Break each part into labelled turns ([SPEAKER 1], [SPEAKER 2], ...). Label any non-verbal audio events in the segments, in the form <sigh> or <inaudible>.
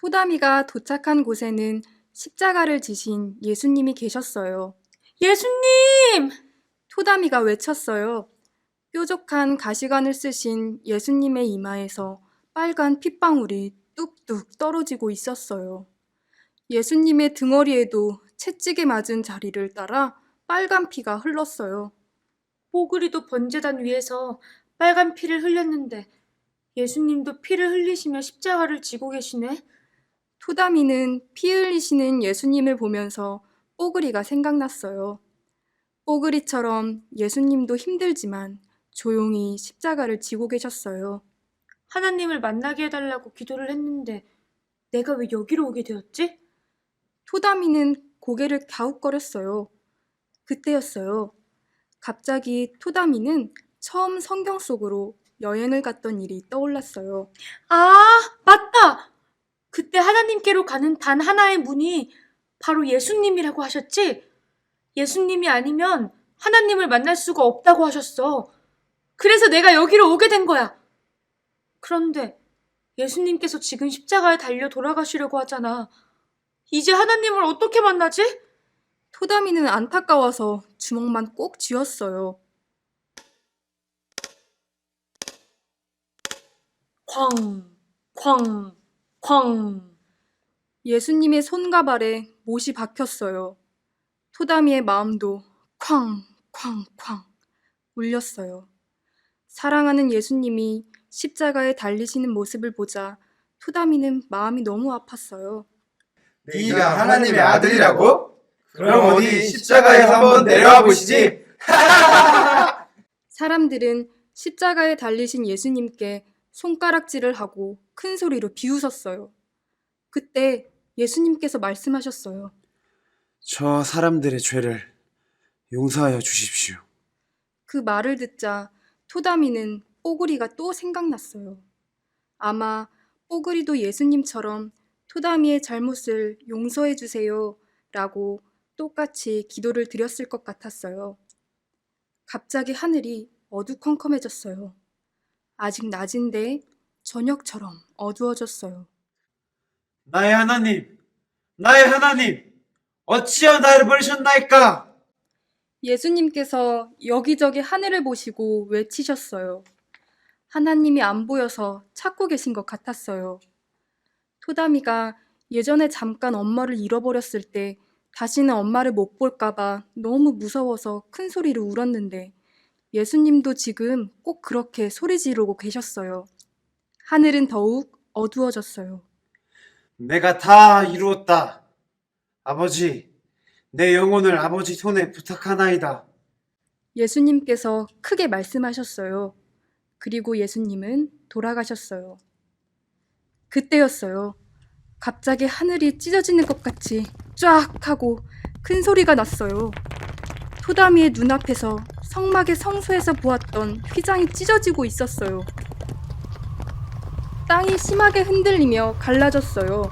[SPEAKER 1] 토다미가 도착한 곳에는 십자가를 지신 예수님이 계셨어요.
[SPEAKER 2] 예수님!
[SPEAKER 1] 토다미가 외쳤어요. 뾰족한 가시관을 쓰신 예수님의 이마에서 빨간 핏방울이 뚝뚝 떨어지고 있었어요. 예수님의 등허리에도 채찍에 맞은 자리를 따라 빨간 피가 흘렀어요.
[SPEAKER 2] 뽀글이도 번제단 위에서 빨간 피를 흘렸는데 예수님도 피를 흘리시며 십자가를 지고 계시네.
[SPEAKER 1] 토다미는 피 흘리시는 예수님을 보면서 뽀글이가 생각났어요. 뽀글이처럼 예수님도 힘들지만 조용히 십자가를 지고 계셨어요.
[SPEAKER 2] 하나님을 만나게 해달라고 기도를 했는데 내가 왜 여기로 오게 되었지?
[SPEAKER 1] 토다미는 고개를 갸웃거렸어요. 그때였어요. 갑자기 토다미는 처음 성경 속으로 여행을 갔던 일이 떠올랐어요.
[SPEAKER 2] 아, 맞다! 그때 하나님께로 가는 단 하나의 문이 바로 예수님이라고 하셨지? 예수님이 아니면 하나님을 만날 수가 없다고 하셨어. 그래서 내가 여기로 오게 된 거야. 그런데 예수님께서 지금 십자가에 달려 돌아가시려고 하잖아. 이제 하나님을 어떻게 만나지?
[SPEAKER 1] 토다미는 안타까워서 주먹만 꼭 쥐었어요.
[SPEAKER 2] 쾅, 쾅, 쾅.
[SPEAKER 1] 예수님의 손과 발에 못이 박혔어요. 토다미의 마음도 쾅, 쾅, 쾅 울렸어요. 사랑하는 예수님이 십자가에 달리시는 모습을 보자 토다미는 마음이 너무 아팠어요.
[SPEAKER 3] 네가 하나님의 아들이라고? 그럼 어디 십자가에 한번 내려와 보시지. <laughs>
[SPEAKER 1] 사람들은 십자가에 달리신 예수님께 손가락질을 하고 큰 소리로 비웃었어요. 그때 예수님께서 말씀하셨어요.
[SPEAKER 4] 저 사람들의 죄를 용서하여 주십시오.
[SPEAKER 1] 그 말을 듣자 토다미는 뽀글이가 또 생각났어요. 아마 뽀글이도 예수님처럼 토다미의 잘못을 용서해 주세요 라고 똑같이 기도를 드렸을 것 같았어요. 갑자기 하늘이 어두컴컴해졌어요. 아직 낮인데 저녁처럼 어두워졌어요.
[SPEAKER 4] 나의 하나님, 나의 하나님, 어찌여 나를 버리셨나이까?
[SPEAKER 1] 예수님께서 여기저기 하늘을 보시고 외치셨어요. 하나님이 안 보여서 찾고 계신 것 같았어요. 토다미가 예전에 잠깐 엄마를 잃어버렸을 때 다시는 엄마를 못 볼까봐 너무 무서워서 큰 소리로 울었는데 예수님도 지금 꼭 그렇게 소리 지르고 계셨어요. 하늘은 더욱 어두워졌어요.
[SPEAKER 4] 내가 다 이루었다. 아버지, 내 영혼을 아버지 손에 부탁하나이다.
[SPEAKER 1] 예수님께서 크게 말씀하셨어요. 그리고 예수님은 돌아가셨어요. 그때였어요. 갑자기 하늘이 찢어지는 것 같이 쫙 하고 큰 소리가 났어요. 토다미의 눈앞에서 성막의 성소에서 보았던 휘장이 찢어지고 있었어요. 땅이 심하게 흔들리며 갈라졌어요.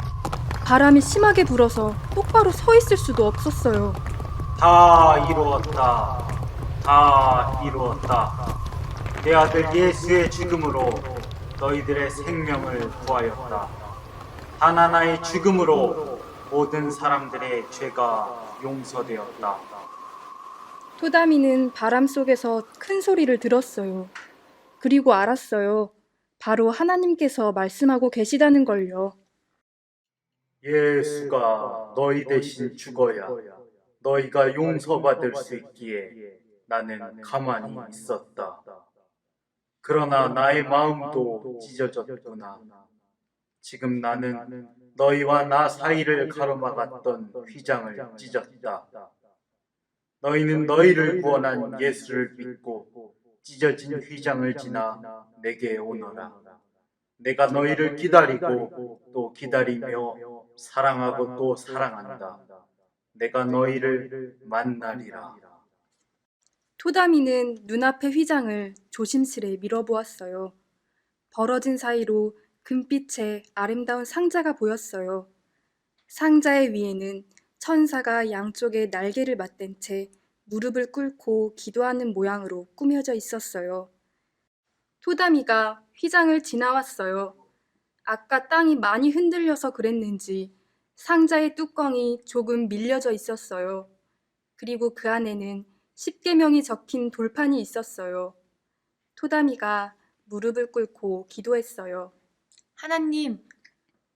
[SPEAKER 1] 바람이 심하게 불어서 똑바로 서 있을 수도 없었어요.
[SPEAKER 5] 다 이루었다. 다 이루었다. 내 아들 예수의 죽음으로 너희들의 생명을 구하였다. 단 하나의 죽음으로 모든 사람들의 죄가 용서되었다.
[SPEAKER 1] 토다미는 바람 속에서 큰 소리를 들었어요. 그리고 알았어요. 바로 하나님께서 말씀하고 계시다는 걸요.
[SPEAKER 5] 예수가 너희 대신 죽어야 너희가 용서받을 수 있기에 나는 가만히 있었다. 그러나 나의 마음도 찢어졌구나. 지금 나는 너희와 나 사이를 가로막았던 휘장을 찢었다. 너희는 너희를 구원한 예수를 믿고 찢어진 휘장을 지나 내게 오너라. 내가 너희를 기다리고 또 기다리며 사랑하고 또 사랑한다. 내가 너희를 만나리라.
[SPEAKER 1] 토다미는 눈앞의 휘장을 조심스레 밀어보았어요. 벌어진 사이로 금빛의 아름다운 상자가 보였어요. 상자의 위에는 천사가 양쪽에 날개를 맞댄 채 무릎을 꿇고 기도하는 모양으로 꾸며져 있었어요. 토다미가 휘장을 지나왔어요. 아까 땅이 많이 흔들려서 그랬는지 상자의 뚜껑이 조금 밀려져 있었어요. 그리고 그 안에는 십계명이 적힌 돌판이 있었어요. 토다미가 무릎을 꿇고 기도했어요.
[SPEAKER 2] 하나님,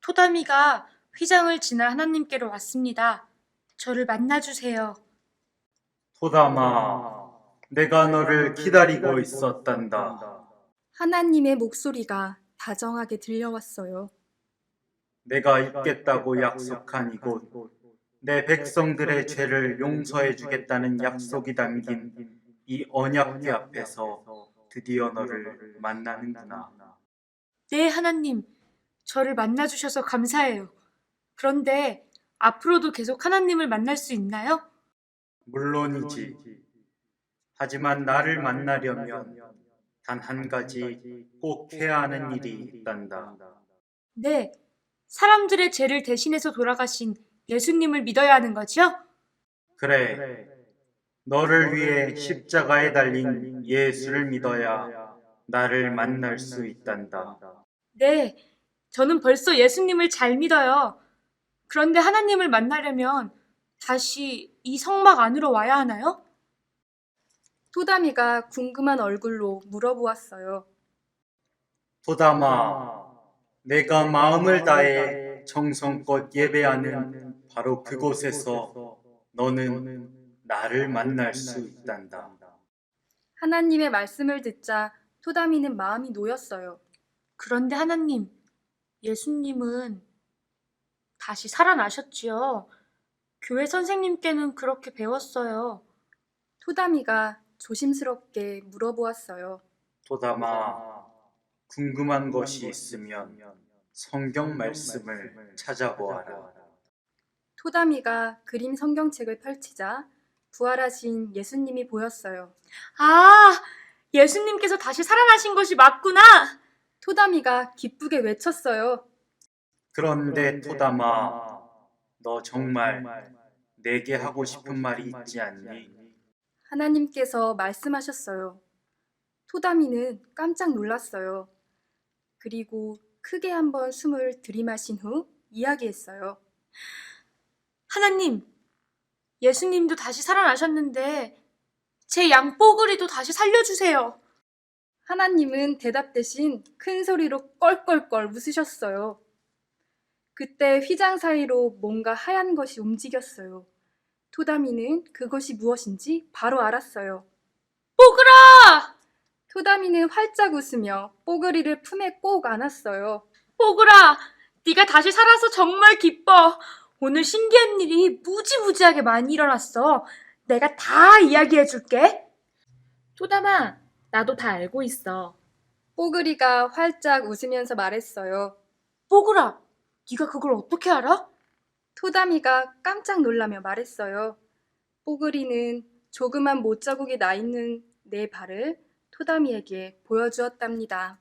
[SPEAKER 2] 토다미가 휘장을 지나 하나님께로 왔습니다. 저를 만나주세요.
[SPEAKER 5] 토담아, 내가 너를 기다리고 있었단다.
[SPEAKER 1] 하나님의 목소리가 다정하게 들려왔어요.
[SPEAKER 5] 내가 있겠다고 약속한 이곳, 내 백성들의 죄를 용서해 주겠다는 약속이 담긴 이 언약궤 앞에서 드디어 너를 만나는구나.
[SPEAKER 2] 네, 하나님. 저를 만나주셔서 감사해요. 그런데 앞으로도 계속 하나님을 만날 수 있나요?
[SPEAKER 5] 물론이지. 하지만 나를 만나려면 단 한 가지 꼭 해야 하는 일이 있단다.
[SPEAKER 2] 네. 사람들의 죄를 대신해서 돌아가신 예수님을 믿어야 하는 거죠?
[SPEAKER 5] 그래. 너를 위해 십자가에 달린 예수를 믿어야 나를 만날 수 있단다.
[SPEAKER 2] 네. 저는 벌써 예수님을 잘 믿어요. 그런데 하나님을 만나려면 다시 이 성막 안으로 와야 하나요?
[SPEAKER 1] 토다미가 궁금한 얼굴로 물어보았어요.
[SPEAKER 5] 도담아, 내가 마음을 다해 정성껏 예배하는 바로 그곳에서 너는 나를 만날 수 있단다.
[SPEAKER 1] 하나님의 말씀을 듣자 토다미는 마음이 놓였어요.
[SPEAKER 2] 그런데 하나님, 예수님은 다시 살아나셨지요. 교회 선생님께는 그렇게 배웠어요.
[SPEAKER 1] 토다미가 조심스럽게 물어보았어요.
[SPEAKER 5] 도담아, 궁금한 것이 있으면 성경 말씀을 찾아보아라.
[SPEAKER 1] 토다미가 그림 성경책을 펼치자 부활하신 예수님이 보였어요.
[SPEAKER 2] 아, 예수님께서 다시 살아나신 것이 맞구나!
[SPEAKER 1] 토다미가 기쁘게 외쳤어요.
[SPEAKER 5] 그런데 토담아, 너 정말 내게 하고 싶은 말이 있지 않니?
[SPEAKER 1] 하나님께서 말씀하셨어요. 토다미는 깜짝 놀랐어요. 그리고 크게 한번 숨을 들이마신 후 이야기했어요.
[SPEAKER 2] 하나님, 예수님도 다시 살아나셨는데 제 양뽀글이도 다시 살려주세요.
[SPEAKER 1] 하나님은 대답 대신 큰 소리로 껄껄껄 웃으셨어요. 그때 휘장 사이로 뭔가 하얀 것이 움직였어요. 토다미는 그것이 무엇인지 바로 알았어요.
[SPEAKER 2] 뽀글아!
[SPEAKER 1] 토다미는 활짝 웃으며 뽀글이를 품에 꼭 안았어요.
[SPEAKER 2] 뽀글아! 네가 다시 살아서 정말 기뻐. 오늘 신기한 일이 무지무지하게 많이 일어났어. 내가 다 이야기해줄게. 토담아, 나도 다 알고 있어.
[SPEAKER 1] 뽀글이가 활짝 웃으면서 말했어요.
[SPEAKER 2] 뽀글아, 네가 그걸 어떻게 알아?
[SPEAKER 1] 토다미가 깜짝 놀라며 말했어요. 뽀글이는 조그만 못자국이 나 있는 내 발을 토다미에게 보여주었답니다.